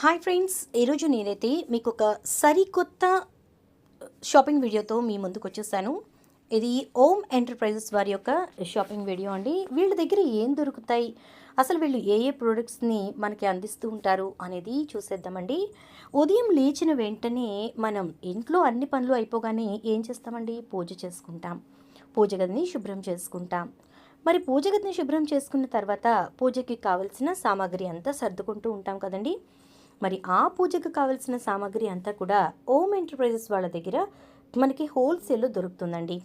Hi friends ఈరోజు నేనైతే మీకు ఒక సరికొత్త షాపింగ్ వీడియోతో మీ ముందుకు వచ్చేసాను. ఇది ఓమ్ ఎంటర్ప్రైజెస్ వారి యొక్క షాపింగ్ వీడియో అండి. వీళ్ళ దగ్గర ఏం దొరుకుతాయి? అసలు వీళ్ళు ఏ ఏ ప్రోడక్ట్స్ని మనకి అందిస్తూ ఉంటారు అనేది చూసేద్దామండి. ఉదయం లేచిన వెంటనే మనం ఇంట్లో అన్ని పనులు అయిపోగానే ఏం చేస్తామండి? పూజ చేసుకుంటాం. పూజ గదిని శుభ్రం చేసుకుంటాం. మరి పూజ గదిని శుభ్రం చేసుకున్న తర్వాత పూజకి కావలసిన సామాగ్రి అంతా సర్దుకుంటూ ఉంటాం కదండి. మరి ఆ పూజకు కావలసిన సామాగ్రి అంతా కూడా ఓమ్ ఎంటర్ప్రైజెస్ వాళ్ళ దగ్గర మనకి హోల్సేల్లో దొరుకుతుందండి.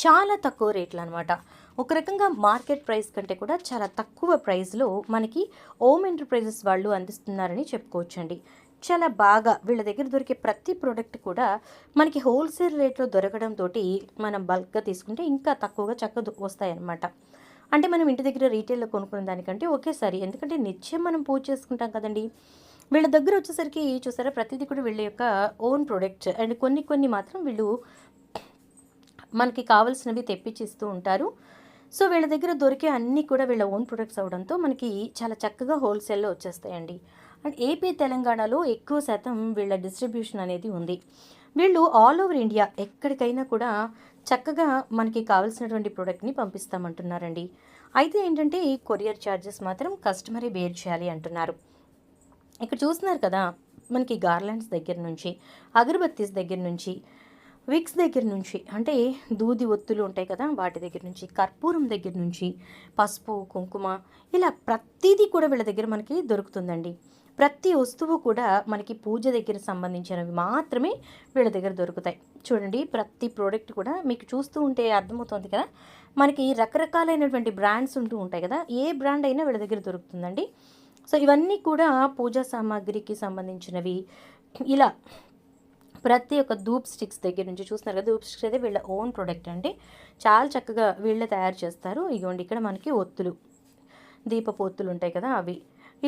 చాలా తక్కువ రేట్లు అనమాట ఒక రకంగా మార్కెట్ ప్రైస్ కంటే కూడా చాలా తక్కువ ప్రైస్లో మనకి ఓమ్ ఎంటర్ప్రైజెస్ వాళ్ళు అందిస్తున్నారని చెప్పుకోవచ్చండి. చాలా బాగా వీళ్ళ దగ్గర దొరికే ప్రతి ప్రోడక్ట్ కూడా మనకి హోల్సేల్ రేట్లో దొరకడంతో మనం బల్క్గా తీసుకుంటే ఇంకా తక్కువగా చక్కగా వస్తాయన్నమాట. అంటే మనం ఇంటి దగ్గర రీటైల్లో కొనుక్కునే దానికంటే ఒకేసారి ఎందుకంటే నిత్యం మనం పూజ చేసుకుంటాం కదండి. వీళ్ళ దగ్గర వచ్చేసరికి చూసారా? ప్రతిదీ కూడా వీళ్ళ యొక్క ఓన్ ప్రొడక్ట్. అండ్ కొన్ని కొన్ని మాత్రం వీళ్ళు మనకి కావాల్సినవి తెప్పించిస్తూ ఉంటారు. సో వీళ్ళ దగ్గర దొరికే అన్నీ కూడా వీళ్ళ ఓన్ ప్రొడక్ట్స్ అవడంతో మనకి చాలా చక్కగా హోల్సేల్లో వచ్చేస్తాయండి. అండ్ ఏపీ తెలంగాణలో ఎక్కువ శాతం వీళ్ళ డిస్ట్రిబ్యూషన్ అనేది ఉంది. వీళ్ళు ఆల్ ఓవర్ ఇండియా ఎక్కడికైనా కూడా చక్కగా మనకి కావాల్సినటువంటి ప్రోడక్ట్ని పంపిస్తామంటున్నారండి. అయితే ఏంటంటే ఈ కొరియర్ ఛార్జెస్ మాత్రం కస్టమరే బేర్ చేయాలి అంటున్నారు. ఇక్కడ చూస్తున్నారు కదా మనకి గార్లాండ్స్ దగ్గర నుంచి అగరబత్తీస్ దగ్గర నుంచి విక్స్ దగ్గర నుంచి అంటే దూది ఒత్తులు ఉంటాయి కదా వాటి దగ్గర నుంచి కర్పూరం దగ్గర నుంచి పసుపు కుంకుమ ఇలా ప్రతిదీ కూడా వీళ్ళ దగ్గర మనకి దొరుకుతుందండి. ప్రతి వస్తువు కూడా మనకి పూజ దగ్గర సంబంధించినవి మాత్రమే వీళ్ళ దగ్గర దొరుకుతాయి. చూడండి ప్రతి ప్రోడక్ట్ కూడా మీకు చూస్తూ ఉంటే అర్థమవుతుంది కదా. మనకి రకరకాలైనటువంటి బ్రాండ్స్ ఉంటూ ఉంటాయి కదా. ఏ బ్రాండ్ అయినా వీళ్ళ దగ్గర దొరుకుతుందండి. సో ఇవన్నీ కూడా పూజా సామాగ్రికి సంబంధించినవి. ఇలా ప్రతి ఒక్క ధూప్ స్టిక్స్ దగ్గర నుంచి చూస్తున్నారు కదా ధూప్ స్టిక్స్ అయితే వీళ్ళ ఓన్ ప్రోడక్ట్ అండి. చాలా చక్కగా వీళ్ళే తయారు చేస్తారు. ఇగోండి ఇక్కడ మనకి ఒత్తులు దీపపు ఒత్తులు ఉంటాయి కదా అవి.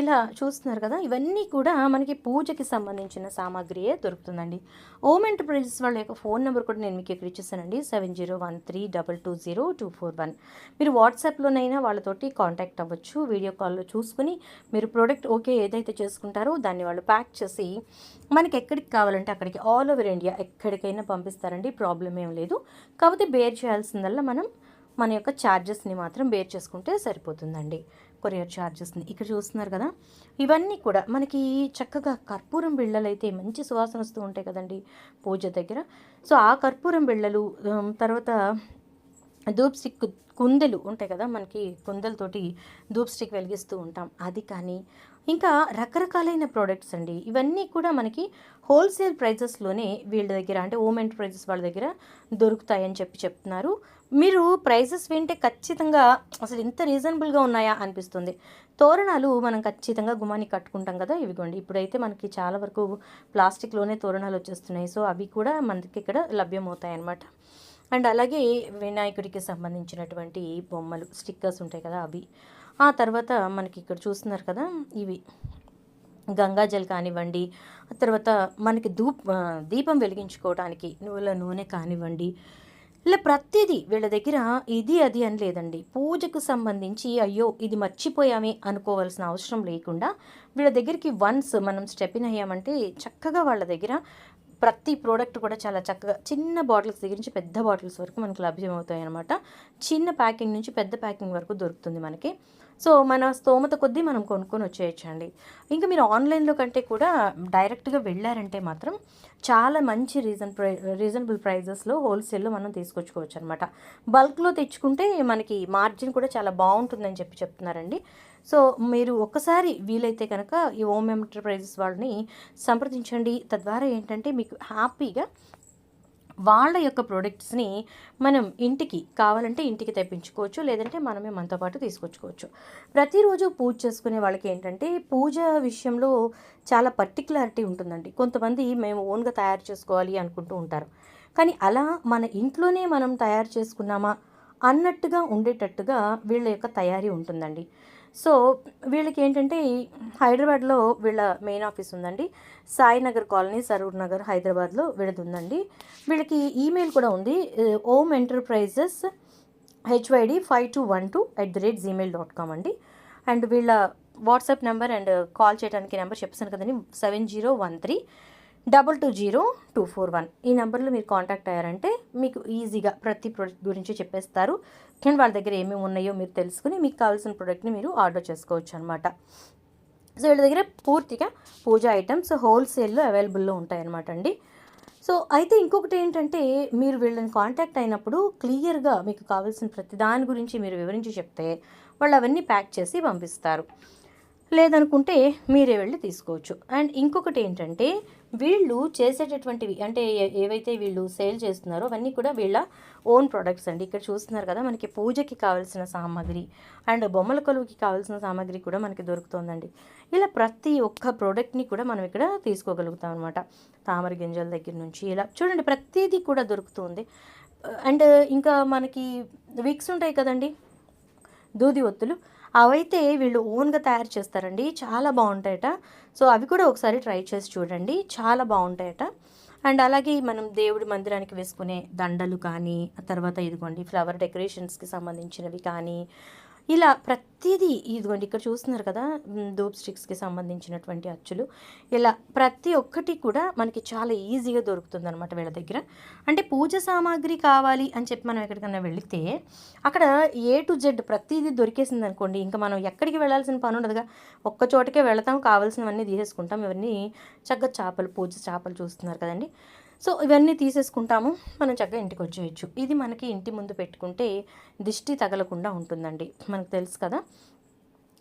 ఇలా చూస్తున్నారు కదా ఇవన్నీ కూడా మనకి పూజకి సంబంధించిన సామాగ్రియే దొరుకుతుందండి. ఓమ్ ఎంటర్ప్రైజెస్ వాళ్ళ యొక్క ఫోన్ నెంబర్ కూడా నేను మీకు ఇక్కడ ఇచ్చేసానండి. Seven zero one three double two zero two four one మీరు వాట్సాప్లోనైనా వాళ్ళతోటి కాంటాక్ట్ అవ్వచ్చు వీడియో కాల్లో చూసుకుని మీరు ప్రోడక్ట్ ఓకే ఏదైతే చేసుకుంటారో దాన్ని వాళ్ళు ప్యాక్ చేసి మనకి ఎక్కడికి కావాలంటే అక్కడికి ఆల్ ఓవర్ ఇండియా ఎక్కడికైనా పంపిస్తారండి ప్రాబ్లం ఏం లేదు. కాకపోతే బేర్ చేయాల్సిందల్లా మనం మన యొక్క ఛార్జెస్ని మాత్రం బేర్ చేసుకుంటే సరిపోతుందండి. కొరియర్ ఛార్జెస్ని ఇక్కడ చూస్తున్నారు కదా ఇవన్నీ కూడా మనకి చక్కగా కర్పూరం బిళ్ళలు అయితే మంచి సువాసన వస్తూ ఉంటాయి కదండి పూజ దగ్గర. సో ఆ కర్పూరం బిళ్ళలు తర్వాత ధూప్ స్టిక్ కుందెలు ఉంటాయి కదా మనకి కుందెలతోటి ధూప్ స్టిక్ వెలిగిస్తూ ఉంటాం. అది కానీ ఇంకా రకరకాలైన ప్రోడక్ట్స్ అండి. ఇవన్నీ కూడా మనకి హోల్సేల్ ప్రైజెస్లోనే వీళ్ళ దగ్గర అంటే ఓమ్ ఎంటర్ప్రైజెస్ వాళ్ళ దగ్గర దొరుకుతాయని చెప్పి చెప్తున్నారు. మీరు ప్రైజెస్ వింటే ఖచ్చితంగా అసలు ఇంత రీజనబుల్గా ఉన్నాయా అనిపిస్తుంది. తోరణాలు మనం ఖచ్చితంగా గుమాని కట్టుకుంటాం కదా ఇవిగోండి. ఇప్పుడైతే మనకి చాలా వరకు ప్లాస్టిక్లోనే తోరణాలు వచ్చేస్తున్నాయి. సో అవి కూడా మనకి ఇక్కడ లభ్యమవుతాయి అన్నమాట అండ్ అలాగే వినాయకుడికి సంబంధించినటువంటి బొమ్మలు స్టిక్కర్స్ ఉంటాయి కదా అవి. ఆ తర్వాత మనకి ఇక్కడ చూస్తున్నారు కదా ఇవి గంగాజల్ కానివ్వండి ఆ తర్వాత మనకి ధూప్ దీపం వెలిగించుకోవడానికి నువ్వుల నూనె కానివ్వండి ఇలా ప్రతిదీ వీళ్ళ దగ్గర ఇది అది అని లేదండి. పూజకు సంబంధించి అయ్యో ఇది మర్చిపోయామే అనుకోవాల్సిన అవసరం లేకుండా వీళ్ళ దగ్గరికి వన్స్ మనం స్టెప్ ఇన్ అయ్యామంటే చక్కగా వాళ్ళ దగ్గర ప్రతి ప్రోడక్ట్ కూడా చాలా చక్కగా చిన్న బాటిల్స్ దగ్గర నుంచి పెద్ద బాటిల్స్ వరకు మనకు లభ్యమవుతాయి అనమాట చిన్న ప్యాకింగ్ నుంచి పెద్ద ప్యాకింగ్ వరకు దొరుకుతుంది మనకి. సో మన స్తోమత కొద్దీ మనం కొనుక్కొని వచ్చేయచ్చండి. ఇంకా మీరు ఆన్లైన్లో కంటే కూడా డైరెక్ట్గా వెళ్ళారంటే మాత్రం చాలా మంచి రీజన్ ప్రై రీజనబుల్ ప్రైజెస్లో హోల్సేల్లో మనం తీసుకొచ్చుకోవచ్చు అనమాట బల్క్లో తెచ్చుకుంటే మనకి మార్జిన్ కూడా చాలా బాగుంటుందని చెప్పి చెప్తున్నారండి. సో మీరు ఒక్కసారి వీలైతే కనుక ఈ హోమ్ ఎంటర్ప్రైజెస్ వాళ్ళని సంప్రదించండి. తద్వారా ఏంటంటే మీకు హ్యాపీగా వాళ్ళ యొక్క ప్రోడక్ట్స్ని మనం ఇంటికి కావాలంటే ఇంటికి తెప్పించుకోవచ్చు లేదంటే మనమే మనతో పాటు తీసుకొచ్చుకోవచ్చు. ప్రతిరోజు పూజ చేసుకునే వాళ్ళకి ఏంటంటే పూజ విషయంలో చాలా పర్టికులారిటీ ఉంటుందండి. కొంతమంది మేము ఓన్గా తయారు చేసుకోవాలి అనుకుంటూ ఉంటారు. కానీ అలా మన ఇంట్లోనే మనం తయారు చేసుకున్నామా అన్నట్టుగా ఉండేటట్టుగా వీళ్ళ యొక్క తయారీ ఉంటుందండి. సో వీళ్ళకి ఏంటంటే హైదరాబాద్లో వీళ్ళ మెయిన్ ఆఫీస్ ఉందండి. సాయినగర్ కాలనీ సరూర్ నగర్ హైదరాబాద్లో వీళ్ళది ఉందండి వీళ్ళకి ఈమెయిల్ కూడా ఉంది. Om enterprises HYD five two one two at the rate Gmail dot com అండి. అండ్ వీళ్ళ వాట్సాప్ నెంబర్ అండ్ కాల్ చేయడానికి నెంబర్ చెప్తాను కదండి seven zero one three. Double two zero two four one. ఈ నెంబర్లో మీరు కాంటాక్ట్ అయ్యారంటే మీకు ఈజీగా ప్రతి ప్రోడక్ట్ గురించి చెప్పేస్తారు. అండ్ వాళ్ళ దగ్గర ఏమేమి ఉన్నాయో మీరు తెలుసుకుని మీకు కావాల్సిన ప్రోడక్ట్ని మీరు ఆర్డర్ చేసుకోవచ్చు అనమాట సో వీళ్ళ దగ్గర పూర్తిగా పూజ ఐటమ్స్ హోల్సేల్లో అవైలబుల్లో ఉంటాయన్నమాట అండి. సో అయితే ఇంకొకటి ఏంటంటే మీరు వీళ్ళని కాంటాక్ట్ అయినప్పుడు క్లియర్గా మీకు కావాల్సిన ప్రతి దాని గురించి మీరు వివరించి చెప్తే వాళ్ళు అవన్నీ ప్యాక్ చేసి పంపిస్తారు. లేదనుకుంటే మీరే వెళ్ళి తీసుకోవచ్చు. అండ్ ఇంకొకటి ఏంటంటే వీళ్ళు చేసేటటువంటివి అంటే ఏ- ఏవైతే వీళ్ళు సేల్ చేస్తున్నారో అవన్నీ కూడా వీళ్ళ ఓన్ ప్రొడక్ట్స్ అండి. ఇక్కడ చూస్తున్నారు కదా మనకి పూజకి కావాల్సిన సామాగ్రి అండ్ బొమ్మల కొలువుకి కావాల్సిన సామాగ్రి కూడా మనకి దొరుకుతుందండి. ఇలా ప్రతి ఒక్క ప్రోడక్ట్ని కూడా మనం ఇక్కడ తీసుకోగలుగుతాం అనమాట తామర గింజల దగ్గర నుంచి ఇలా చూడండి ప్రతిదీ కూడా దొరుకుతుంది. అండ్ ఇంకా మనకి విక్స్ ఉంటాయి కదండి దూది ఒత్తులు. అవైతే వీళ్ళు ఓన్గా తయారు చేస్తారండి. చాలా బాగుంటాయట. సో అవి కూడా ఒకసారి ట్రై చేసి చూడండి. చాలా బాగుంటాయట. అండ్ అలాగే మనం దేవుడి మందిరానికి వేసుకునే దండలు కానీ ఆ తర్వాత ఇదిగోండి ఫ్లవర్ డెకరేషన్స్కి సంబంధించినవి కానీ ఇలా ప్రతిదీ ఇదిగోండి ఇక్కడ చూస్తున్నారు కదా దూప్ స్టిక్స్కి సంబంధించినటువంటి అచ్చులు. ఇలా ప్రతి ఒక్కటి కూడా మనకి చాలా ఈజీగా దొరుకుతుంది అనమాట వీళ్ళ దగ్గర. అంటే పూజ సామాగ్రి కావాలి అని చెప్పి మనం ఎక్కడికైనా వెళితే అక్కడ ఏ టు జెడ్ ప్రతిదీ దొరికేసింది అనుకోండి ఇంకా మనం ఎక్కడికి వెళ్ళాల్సిన పని ఉండదుగా. ఒక్క చోటకే వెళతాం కావాల్సినవన్నీ తీసేసుకుంటాం. ఇవన్నీ చక్కగా చేపలు పూజ చేపలు చూస్తున్నారు కదండి. సో ఇవన్నీ తీసేసుకుంటాము. మనం చక్కగా ఇంటికి వచ్చేయచ్చు. ఇది మనకి ఇంటి ముందు పెట్టుకుంటే దిష్టి తగలకుండా ఉంటుందండి. మనకు తెలుసు కదా?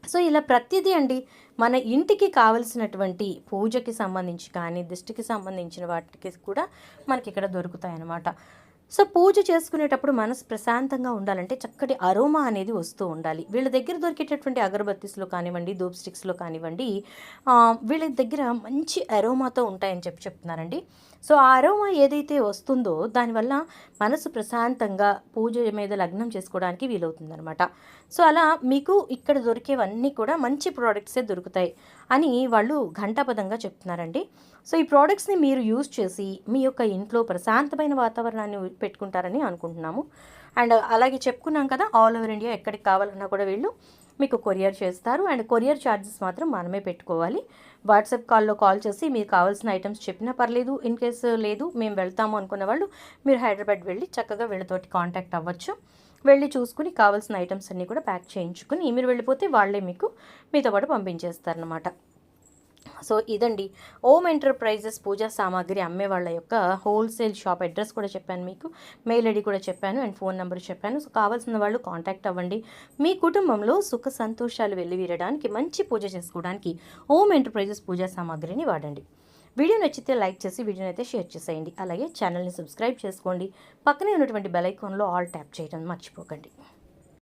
సో ఇలా ప్రతిదీ అండి మన ఇంటికి కావలసినటువంటి పూజకి సంబంధించి కానీ దిష్టికి సంబంధించిన వాటికి కూడా మనకి ఇక్కడ దొరుకుతాయి అన్నమాట సో పూజ చేసుకునేటప్పుడు మనసు ప్రశాంతంగా ఉండాలంటే చక్కటి అరోమా అనేది వస్తూ ఉండాలి. వీళ్ళ దగ్గర దొరికేటటువంటి అగరబత్తీస్లో కానివ్వండి దూప్ స్టిక్స్లో కానివ్వండి వీళ్ళ దగ్గర మంచి అరోమాతో ఉంటాయని చెప్పి చెప్తున్నారండి. సో ఆ అరోమా ఏదైతే వస్తుందో దానివల్ల మనసు ప్రశాంతంగా పూజ మీద లగ్నం చేసుకోవడానికి వీలవుతుందనమాట సో అలా మీకు ఇక్కడ దొరికేవన్నీ కూడా మంచి ప్రోడక్ట్సే దొరుకుతాయి అని వాళ్ళు ఘంటాపదంగా చెప్తున్నారండి. సో ఈ ప్రోడక్ట్స్ని మీరు యూజ్ చేసి మీ యొక్క ఇంట్లో ప్రశాంతమైన వాతావరణాన్ని పెట్టుకుంటారని అనుకుంటున్నాము. అండ్ అలాగే చెప్పుకున్నాం కదా ఆల్ ఓవర్ ఇండియా ఎక్కడికి కావాలన్నా కూడా వీళ్ళు మీకు కొరియర్ చేస్తారు. అండ్ కొరియర్ ఛార్జెస్ మాత్రం మనమే పెట్టుకోవాలి. వాట్సాప్ కాల్లో కాల్ చేసి మీకు కావాల్సిన ఐటమ్స్ చెప్పినా పర్లేదు ఇన్ కేసు లేదు మేము వెళ్తాము అనుకున్న వాళ్ళు మీరు హైదరాబాద్ వెళ్ళి చక్కగా వీళ్ళతోటి కాంటాక్ట్ అవ్వచ్చు. వెళ్ళి చూసుకుని కావాల్సిన ఐటమ్స్ అన్నీ కూడా ప్యాక్ చేయించుకుని మీరు వెళ్ళిపోతే వాళ్ళే మీకు మీతో పాటు పంపించేస్తారనమాట సో ఇదండి. ఓమ్ ఎంటర్ప్రైజెస్ పూజా సామాగ్రి అమ్మే వాళ్ళ యొక్క హోల్సేల్ షాప్ అడ్రస్ కూడా చెప్పాను మీకు. మెయిల్ ఐడి కూడా చెప్పాను అండ్ ఫోన్ నెంబర్ చెప్పాను. సో కావాల్సిన వాళ్ళు కాంటాక్ట్ అవ్వండి. మీ కుటుంబంలో సుఖ సంతోషాలు వెళ్ళివీరడానికి మంచి పూజ చేసుకోవడానికి ఓమ్ ఎంటర్ప్రైజెస్ పూజా సామాగ్రిని వాడండి. వీడియో నచ్చితే లైక్ చేసి వీడియోని అయితే షేర్ చేసేయండి. అలాగే ఛానల్ని సబ్స్క్రైబ్ చేసుకోండి. పక్కనే ఉన్నటువంటి బెల్ ఐకాన్లో ఆల్ ట్యాప్ చేయడం మర్చిపోకండి.